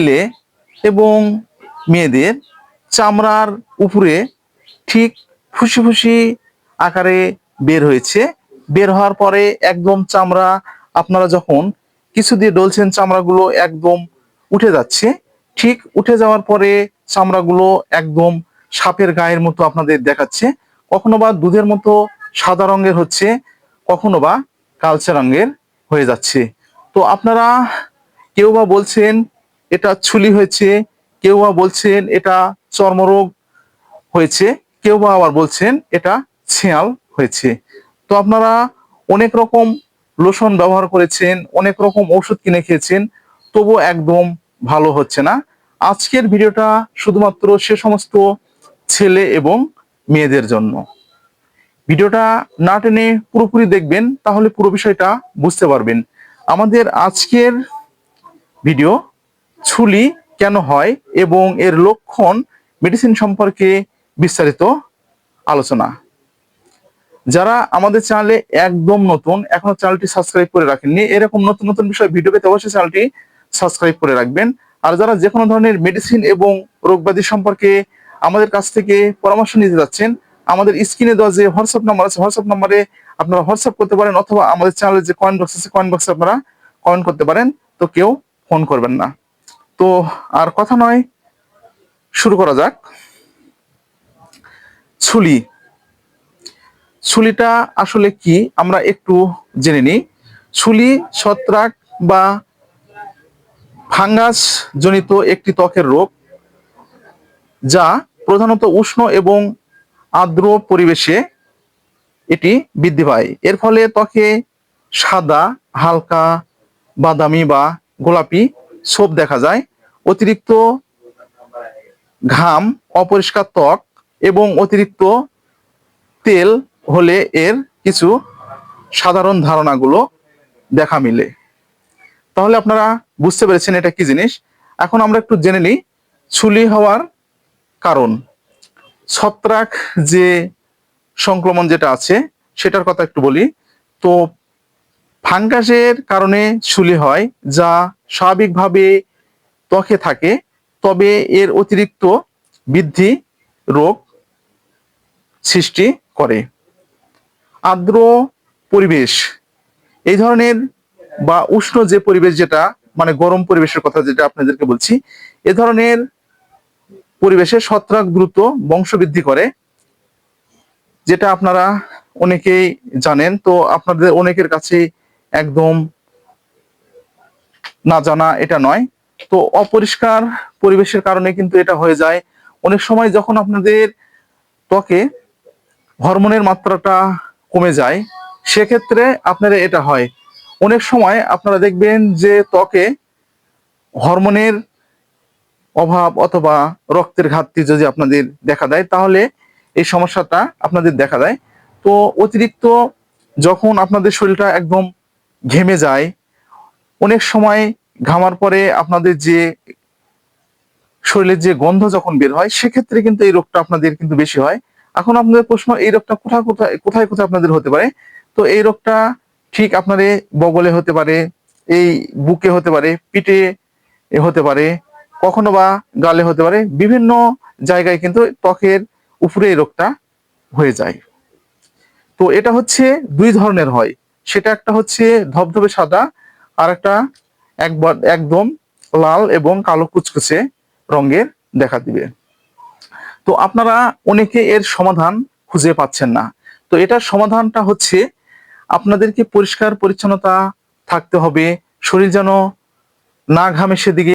ছেলে এবং মেয়েদের চামড়ার উপরে ঠিক ফুসি ফুসি আকারে বের হয়েছে। বের হওয়ার পরে একদম চামড়া আপনারা যখন কিছু দিয়ে ডলছেন, চামড়াগুলো একদম উঠে যাচ্ছে। ঠিক উঠে যাওয়ার পরে চামড়াগুলো একদম সাপের গায়ের মতো আপনাদের দেখাচ্ছে। কখনো বা দুধের মতো সাদা রঙের হচ্ছে, কখনো বা কালচে রঙের হয়ে যাচ্ছে। তো আপনারা কেউ বা বলছেন এটা ছুলি হয়েছে, কেউ বা বলছেন এটা চর্মরোগ হয়েছে, কেউ বা আবার বলছেন এটা ছেয়াল হয়েছে। তো আপনারা অনেক রকম লোশন ব্যবহার করেছেন, অনেক রকম ওষুধ কিনে খেয়েছেন তবু একদম ভালো হচ্ছে না। আজকের ভিডিওটা শুধুমাত্র সে সমস্ত ছেলে এবং মেয়েদের জন্য। ভিডিওটা না টেনে পুরোপুরি দেখবেন, তাহলে পুরো বিষয়টা বুঝতে পারবেন। আমাদের আজকের ভিডিও ছুলি কেন হয় এবং এর লক্ষণ মেডিসিন সম্পর্কে বিস্তারিত আলোচনা। যারা আমাদের চ্যানেলে একদম নতুন, এখনও চ্যানেলটি সাবস্ক্রাইব করে রাখেননি, এরকম নতুন নতুন বিষয় ভিডিও পেতে অবশ্যই চ্যানেলটি সাবস্ক্রাইব করে রাখবেন। আর যারা যে কোনো ধরনের মেডিসিন এবং রোগব্যাধি সম্পর্কে আমাদের কাছ থেকে পরামর্শ নিতে যাচ্ছেন, আমাদের স্ক্রিনে দেওয়া যে হোয়াটসঅ্যাপ নাম্বার আছে হোয়াটসঅ্যাপ নাম্বারে আপনারা হোয়াটসঅ্যাপ করতে পারেন অথবা আমাদের চ্যানেলে যে কয়েন বক্স আছে কয়েন বক্সে আপনারা কমেন্ট করতে পারেন, তো কেউ ফোন করবেন না। তো আর কথা নয়, শুরু করা যাক। ছুলি। ছুলিটা আসলে কি, আমরা একটু জেনে নিই। ছুলি, ছত্রাক বা ফাঙ্গাস জনিত একটি ত্বকের রোগ, যা প্রধানত উষ্ণ এবং আর্দ্র পরিবেশে এটি বৃদ্ধি পায়। এর ফলে ত্বকে সাদা, হালকা বাদামি বা গোলাপি ছোপ দেখা যায়। অতিরিক্ত ঘাম, অপরিষ্কার ত্বক এবং অতিরিক্ত তেল হলে এর কিছু সাধারণ ধারণাগুলো দেখা মিলে। তাহলে আপনারা বুঝতে পেরেছেন এটা কি জিনিস। এখন আমরা একটু জেনে নিই ছুলি হওয়ার কারণ। ছত্রাক যে সংক্রমণ যেটা আছে, সেটার কথা একটু বলি। তো ফাঙ্গাসের কারণে ছুলি হয়, যা স্বাভাবিকভাবে ত্বকে থাকে, তবে এর অতিরিক্ত বৃদ্ধি রোগ সৃষ্টি করে। আর্দ্র পরিবেশ, এই ধরনের বা উষ্ণ যে পরিবেশ যেটা মানে গরম পরিবেশের কথা যেটা আপনাদেরকে বলছি, এ ধরনের পরিবেশে ছত্রাক দ্রুত বংশবৃদ্ধি করে, যেটা আপনারা অনেকেই জানেন। তো আপনাদের অনেকের কাছে একদম না জানা এটা নয়। তো অপরিষ্কার পরিবেশের কারণে কিন্তু এটা হয়ে যায়। অনেক সময় যখন আপনাদের ত্বকে হরমোনের মাত্রাটা কমে যায়, সেক্ষেত্রে আপনার এটা হয়। অনেক সময় আপনারা দেখবেন যে ত্বকে হরমোনের অভাব অথবা রক্তের ঘাটতি যদি আপনাদের দেখা দেয়, তাহলে এই সমস্যাটা আপনাদের দেখা দেয়। তো অতিরিক্ত যখন আপনাদের শরীরটা একদম ঘেমে যায় অনেক সময় ঘামার পরে আপনাদের যে শরীরের যে গন্ধ যখন বের হয়, সেক্ষেত্রে কিন্তু এই রোগটা আপনাদের কিন্তু বেশি হয়। এখন আপনাদের প্রশ্ন, এই রোগটা কোথায় কোথায় কোথায় কোথায় আপনাদের হতে পারে? তো এই রোগটা ঠিক আপনাদের বগলে হতে পারে, এই বুকে হতে পারে, পিঠে হতে পারে, কখনো বা গালে হতে পারে, বিভিন্ন জায়গায় কিন্তু ত্বকের উপরে এই রোগটা হয়ে যায়। তো এটা হচ্ছে দুই ধরনের হয়। সেটা একটা হচ্ছে ধবধবে সাদা আর একটা একদম লাল এবং কালো কুচকুচে রঙের দেখা দিবে। তো আপনারা অনেকে এর সমাধান খুঁজে পাচ্ছেন না। তো এটার সমাধানটা হচ্ছে আপনাদেরকে পরিষ্কার পরিচ্ছন্নতা থাকতে হবে, শরীর যেন না ঘামে সেদিকে